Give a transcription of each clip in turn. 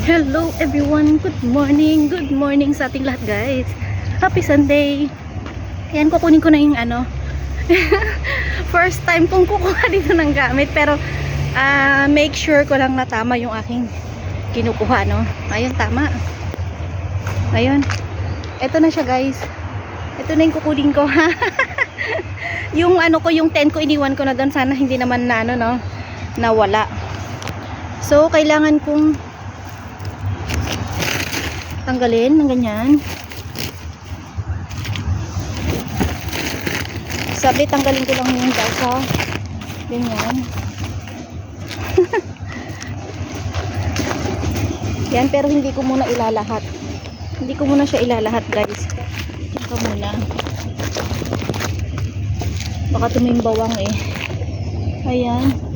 Hello everyone, good morning, good morning sa ating lahat guys. Happy Sunday. Ayan, kukunin ko na yung ano. First time kong kukuha dito ng gamit pero ah, make sure ko lang na tama yung aking kinukuha no. Ayun, tama. Ayun. Ito na siya guys. Ito na yung kukunin ko. yung ano ko, yung 10 ko iniwan ko na doon. Sana hindi naman na ano no, nawala. So, kailangan kong tanggalin ng ganyan. Sabi, tanggalin ko lang yung dasa. Ganyan. Yan, pero hindi ko muna ilalahat. Hindi ko muna siya ilalahat, guys. Ito muna. Baka tumimbawang eh. Ayan.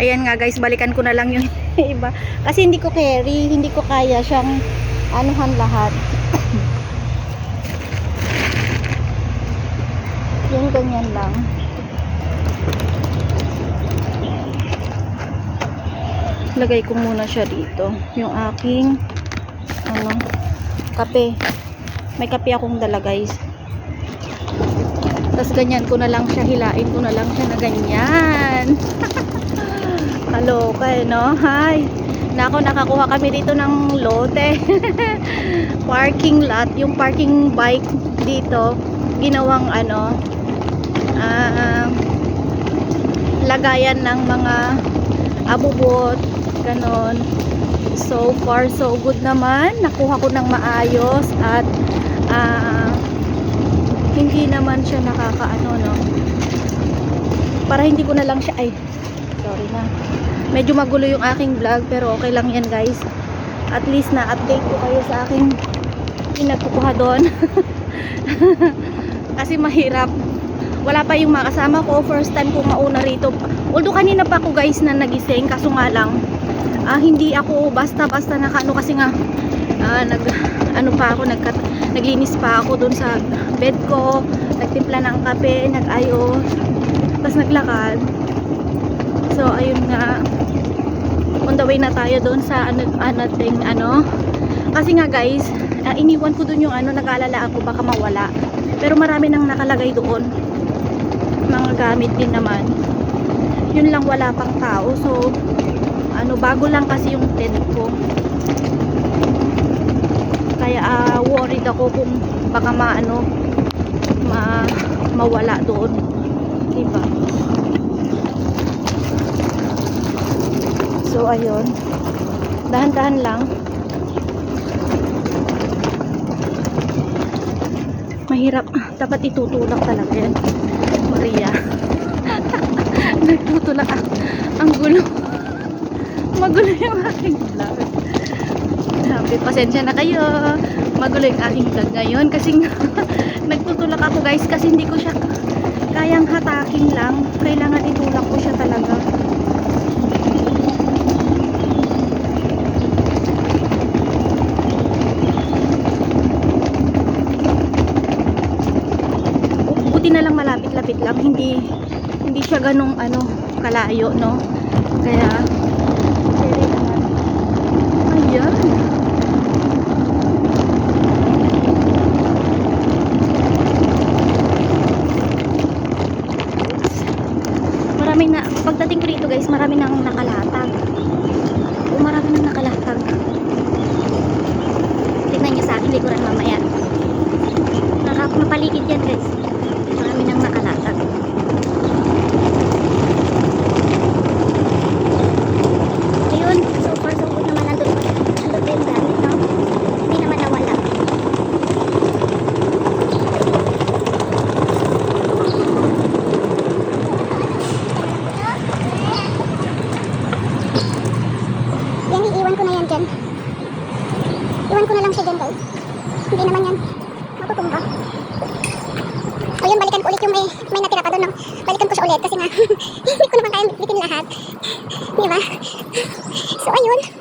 Ayan nga guys, balikan ko na lang yung iba. Kasi hindi ko carry, hindi ko kaya siyang anuhan lahat. yung ganyan lang. Lagay ko muna siya dito. Yung aking ano, kape. May kape akong dala guys. Tapos ganyan ko na lang siya, hilain ko na lang siya na ganyan. Hello kayo, no? Hi! Nako, nakakuha kami dito ng lote. parking lot. Yung parking bike dito, ginawang ano, ah, lagayan ng mga abubot, ganon. So far, so good naman. Nakuha ko ng maayos at ah, hindi naman siya nakakaano, no? Para hindi ko na lang siya, ay, sorry na. Medyo magulo yung aking vlog, pero okay lang yan, guys. At least na-update ko kayo sa aking pinagkukuha doon. Kasi mahirap. Wala pa yung mga kasama ko. First time kong mauna rito. Although kanina pa ako, guys, na nagising. Kaso nga lang, ah, hindi ako basta-basta nakano kasi nga ah, nag ano pa ako nag naglinis pa ako doon sa bed ko nagtimpla ng kape nag-ayos tapos naglakad so ayun nga. On the way na tayo doon sa ano, ano, ting, ano. Kasi nga guys ah, iniwan ko doon yung ano nag-aalala ako baka mawala. Pero marami nang nakalagay doon. Mga gamit din naman. Yun lang wala pang tao. So ano bago lang kasi yung tent ko. Kaya ah, worried ako kung baka maano ma mawala doon. Diba So, ayun. Dahan-dahan lang. Mahirap. Dapat itutulak talaga yan. Maria. Nagtutulak ako. Ang gulo. Magulo yung aking vlog. Sabi, pasensya na kayo. Magulo yung aking vlog ngayon. Kasi nagtutulak ako guys. Kasi hindi ko siya kayang hatakin lang. Kailangan lang hindi hindi siya ganong ano kalayo no? Kaya ayan. Marami na pagdating ko dito guys marami nang nakalata. Diba? So, ayun.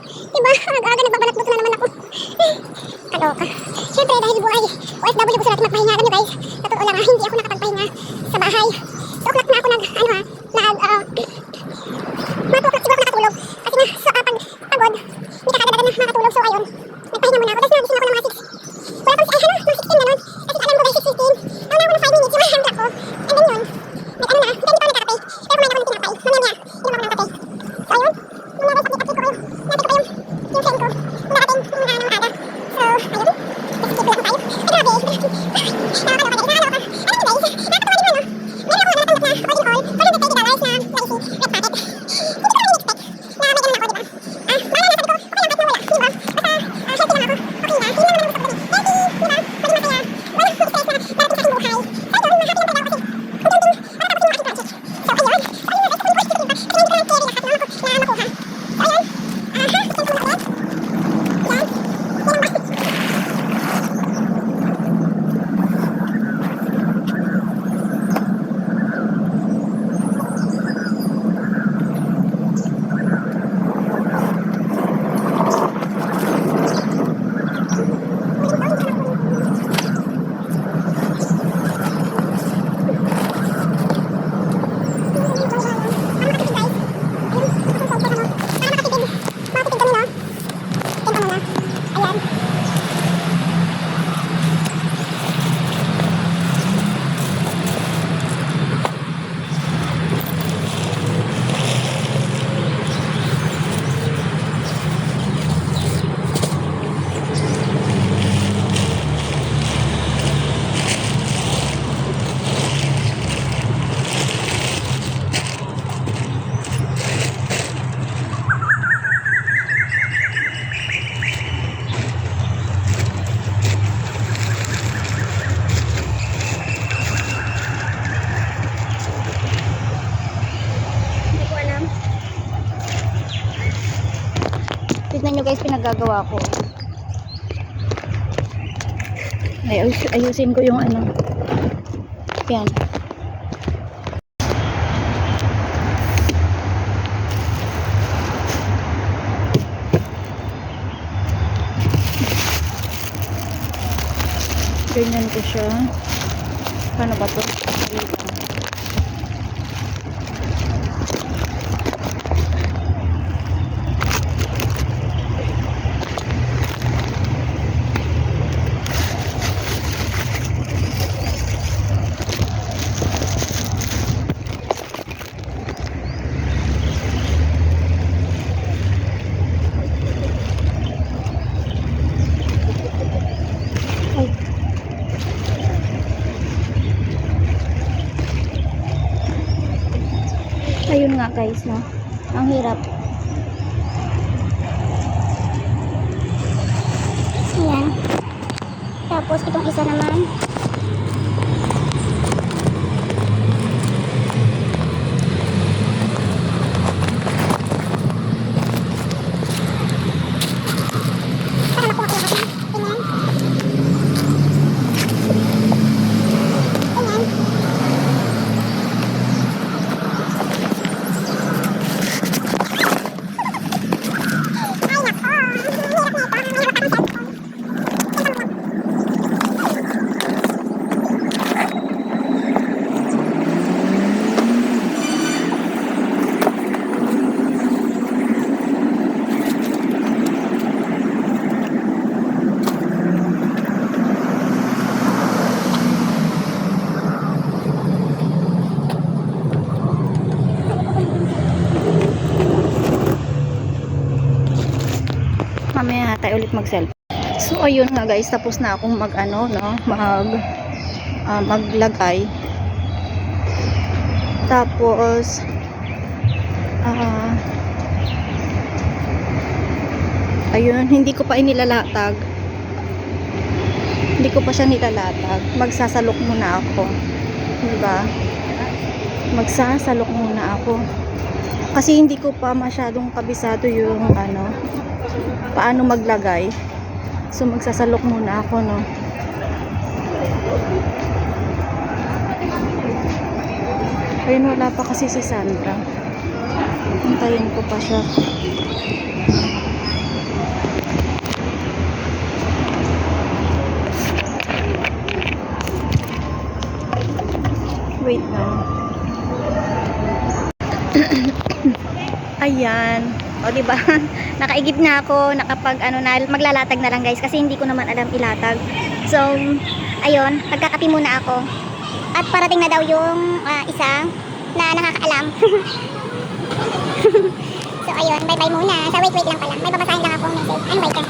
nagagawa ko. Ay, ayusin ko yung ano. Yan. Ganyan ko siya. Paano ba ito? guys, no? Ang hirap. Ayan. Tapos itong isa naman mamaya tayo ulit mag-selfie. So ayun nga guys, tapos na akong mag ano no, mag uh, maglagay. Tapos uh, ayun, hindi ko pa inilalatag. Hindi ko pa siya nilalatag. Magsasalok muna ako. 'Di ba? Magsasalok muna ako. Kasi hindi ko pa masyadong kabisado yung ano, paano maglagay? So magsasalok muna ako no? Ayun wala pa kasi si Sandra. Hintayin ko pa siya. Wait lang. Ayan. O, di ba? Nakaigib na ako, nakapag ano na, maglalatag na lang guys kasi hindi ko naman alam ilatag. So, ayun, magkakapi muna ako. At parating na daw yung uh, isa na nakakaalam. so, ayun, bye-bye muna. So, wait, wait lang pala. May babasahin lang akong message. Ano, wait ka?